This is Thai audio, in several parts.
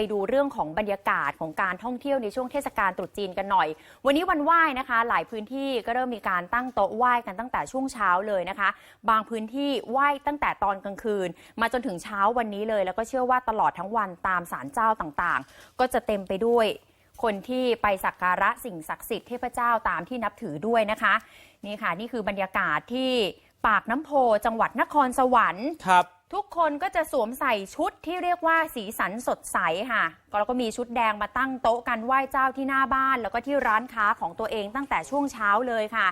ไปดูเรื่องของบรรยากาศของการท่องเที่ยวในช่วงเทศกาลตรุษจีนกันหน่อย วันนี้วันไหว้นะคะ หลายพื้นที่ก็เริ่มมีการตั้งโต๊ะไหว้กันตั้งแต่ช่วงเช้าเลยนะคะ บางพื้นที่ไหว้ตั้งแต่ตอนกลางคืน มาจนถึงเช้าวันนี้เลย แล้วก็เชื่อว่าตลอดทั้งวันตามศาลเจ้าต่างๆ ก็จะเต็มไปด้วยคนที่ไปสักการะสิ่งศักดิ์สิทธิ์เทพเจ้าตามที่นับถือด้วยนะคะนี่ค่ะนี่คือบรรยากาศที่ปากน้ำโพจังหวัดนครสวรรค์ครับ ทุกคนก็จะสวมใส่ชุดที่เรียกว่าสีสันสดใสค่ะแล้วก็มีชุดแดงมาตั้งโต๊ะกันไหว้เจ้าที่หน้าบ้าน แล้วก็ที่ร้านค้าของตัวเองตั้งแต่ช่วงเช้าเลยค่ะ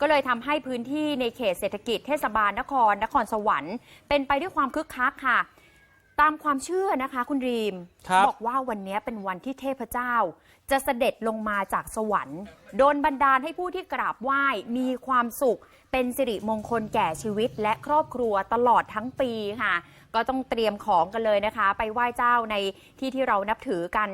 ก็เลยทำให้พื้นที่ในเขตเศรษฐกิจเทศบาลนคร นครสวรรค์ เป็นไปด้วยความคึกคักค่ะ ตามความเชื่อนะคะคุณรีมครับบอกว่าวันนี้เป็นวันที่เทพเจ้า จะเสด็จลงมาจากสวรรค์ โดนบันดาลให้ผู้ที่กราบไหว้มีความสุข เป็นสิริมงคลแก่ชีวิต และครอบครัวตลอดทั้งปีค่ะ ก็ต้องเตรียมของกันเลยนะคะ ไปไหว้เจ้าในที่ที่เรานับถือกัน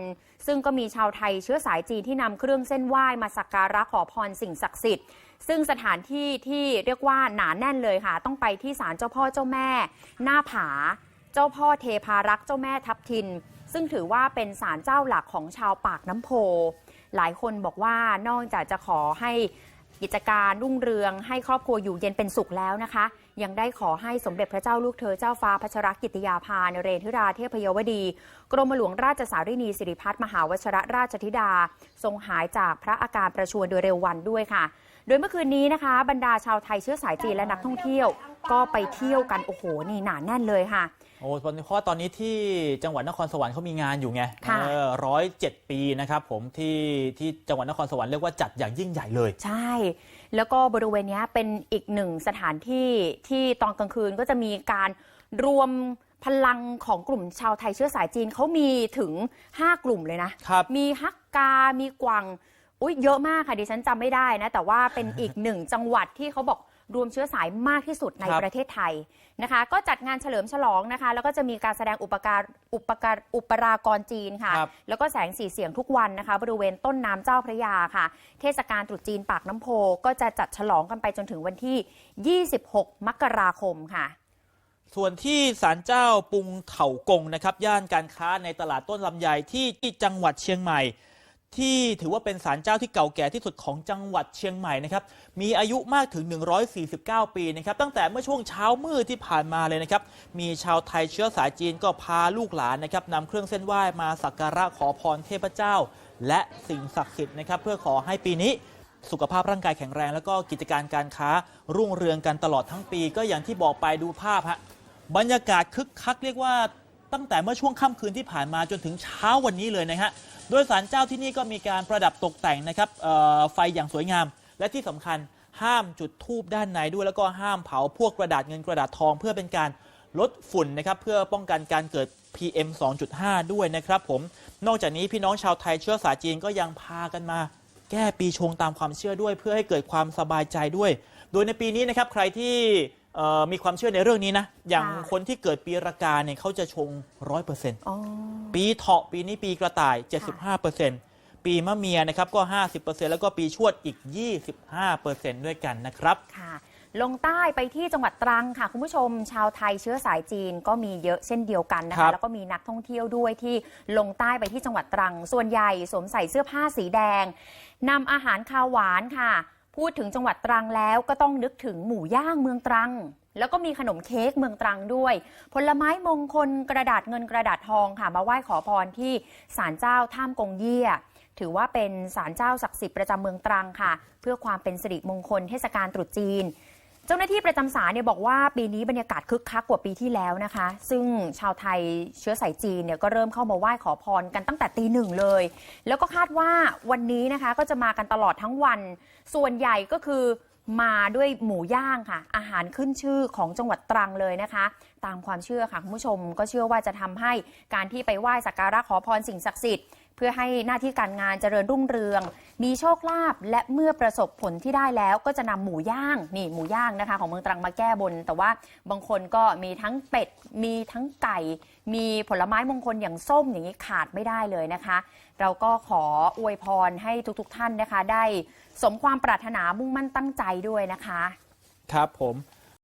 ซึ่งก็มีชาวไทยเชื้อสายจีนที่นำเครื่องเส้นไหว้มาสักการะขอพรสิ่งศักดิ์สิทธิ์ซึ่งสถานที่ที่เรียกว่าหนาแน่นเลยค่ะ ต้องไปที่ศาลเจ้าพ่อเจ้าแม่ หน้าผา เจ้าพ่อเทพารักษ์เจ้าแม่ทับทิน ซึ่งถือว่าเป็นศาลเจ้าหลักของชาวปากน้ำโพ หลายคนบอกว่านอกจากจะขอให้กิจการรุ่งเรืองให้ครอบครัวอยู่เย็นเป็นสุขแล้วนะคะ ยังได้ขอให้สมเด็จพระเจ้าลูกเธอเจ้าฟ้าพัชรกิติยาภานเรนธิราเทพยวดี กรมหลวงราชสารีนีสิริพัฒน์มหาวชรราชธิดา ทรงหายจากพระอาการประชวรโดยเร็ววันด้วยค่ะ โดยเมื่อคืนนี้นะคะ บรรดาชาวไทยเชื้อสายจีนและนักท่องเที่ยว ก็ไปเที่ยวกันโอ้โหนี่หนาแน่นเลยค่ะ โอ้เพราะตอนนี้ที่จังหวัดนครสวรรค์เขามีงานอยู่ไงค่ะร้อยเจ็ดปีนะครับผมที่ที่จังหวัดนครสวรรค์เรียกว่าจัดอย่างยิ่งใหญ่เลย ใช่ แล้วก็บริเวณเนี้ยเป็นอีกหนึ่งสถานที่ที่ตอนกลางคืนก็จะมีการรวมพลังของกลุ่มชาวไทยเชื้อสายจีนเขามีถึง 5 กลุ่มเลยนะครับมีฮักกา มีกวาง อุ้ยเยอะมากค่ะดิฉันจำไม่ได้นะ แต่ว่าเป็นอีกหนึ่งจังหวัดที่เขาบอกรวมเชื้อสายมากที่สุดในครับ ประเทศไทยนะคะ ก็จัดงานเฉลิมฉลองนะคะ แล้วก็จะมีการแสดงอุปการอุปการอุปรากรจีนค่ะ ครับ แล้วก็แสงสีเสียงทุกวันนะคะ บริเวณต้นน้ำเจ้าพระยาค่ะ เทศกาลตรุษจีนปากน้ำโพก็จะจัดฉลองกันไปจนถึงวันที่ 26 มกราคมค่ะ ส่วนที่ศาลเจ้าปุงเถากงนะครับ ย่านการค้าในตลาดต้นลำไยที่ที่จังหวัดเชียงใหม่ ที่ถือว่าเป็นศาลเจ้าที่เก่าแก่ที่สุดของจังหวัดเชียงใหม่นะครับ มีอายุมากถึง 149 ปีนะครับ ตั้งแต่เมื่อช่วงเช้ามืดที่ผ่านมาเลยนะครับ มีชาวไทยเชื้อสายจีนก็พาลูกหลานนะครับนำเครื่องเส้นไหว้มาสักการะขอพรเทพเจ้า และสิ่งศักดิ์สิทธิ์นะครับ เพื่อขอให้ปีนี้สุขภาพร่างกายแข็งแรง แล้วก็กิจการการค้ารุ่งเรืองกันตลอดทั้งปี ก็อย่างที่บอกไปดูภาพฮะบรรยากาศคึกคักเรียกว่า ตั้งแต่เมื่อช่วงค่ำคืนที่ผ่านมาจนถึงเช้าวันนี้เลยนะฮะโดยสารเจ้าที่นี่ก็มีการประดับตกแต่งนะครับไฟอย่างสวยงาม และที่สำคัญห้ามจุดทูบด้านในด้วยแล้วก็ห้ามเผาพวกกระดาษเงินกระดาษทอง เพื่อเป็นการลดฝุ่นนะครับเพื่อป้องกันการเกิด PM 2.5 ด้วยนะครับผมนอกจากนี้พี่น้องชาวไทยเชื้อสายจีนก็ยังพากันมา แก้ปีชงตามความเชื่อด้วย เพื่อให้เกิดความสบายใจด้วย โดยในปีนี้นะครับใครที่ มีความเชื่อในเรื่องนี้นะ อย่างค่ะคนที่เกิดปีรากาเนี่ยเขาจะชง100%อ๋อปีเถาะปีนี้ปีกระต่าย 75%ปีมะเมียนะครับก็ 50%แล้วก็ปีชวดอีก 25%ด้วยกันนะครับค่ะลงใต้ไปที่จังหวัดตรังค่ะ คุณผู้ชมชาวไทยเชื้อสายจีนก็มีเยอะเช่นเดียวกันนะครัคะบแล้วก็มีนักท่องเที่ยวด้วยที่ลงใต้ไปที่จังหวัดตรัง ส่วนใหญ่สวมใส่เสื้อผ้าสีแดงนำอาหารคาวหวานค่ะ พูดถึงจังหวัดตรังแล้วก็ต้องนึกถึงหมูย่างเมืองตรัง แล้วก็มีขนมเค้กเมืองตรังด้วย ผลไม้มงคลกระดาษเงินกระดาษทองค่ะมาไหว้ขอพรที่ศาลเจ้าท่ามกงเยี่ยถือว่าเป็นศาลเจ้าศักดิ์สิทธิ์ประจำเมืองตรังค่ะ เพื่อความเป็นสิริมงคลเทศกาลตรุษจีน เจ้าหน้าที่ประจำศาลเนี่ยบอกว่าปีนี้บรรยากาศคึกคักกว่าปีที่แล้วนะคะ ซึ่งชาวไทยเชื้อสายจีนเนี่ยก็เริ่มเข้ามาไหว้ขอพรกันตั้งแต่ตีหนึ่งเลย แล้วก็คาดว่าวันนี้นะคะก็จะมากันตลอดทั้งวัน ส่วนใหญ่ก็คือมาด้วยหมูย่างค่ะ อาหารขึ้นชื่อของจังหวัดตรังเลยนะคะ ตามความเชื่อค่ะคุณผู้ชมก็เชื่อว่าจะทำให้การที่ไปไหว้สักการะขอพรสิ่งศักดิ์สิทธิ์ เพื่อให้หน้าที่การงานเจริญรุ่งเรือง มีโชคลาภและเมื่อประสบผลที่ได้แล้วก็จะนำหมูย่างนี่หมูย่างนะคะของเมืองตรังมาแก้บน แต่ว่าบางคนก็มีทั้งเป็ด มีทั้งไก่ มีผลไม้มงคลอย่างส้มอย่างนี้ขาดไม่ได้เลยนะคะ เราก็ขออวยพรให้ทุกๆท่านนะคะ ได้สมความปรารถนามุ่งมั่นตั้งใจด้วยนะคะ ครับผม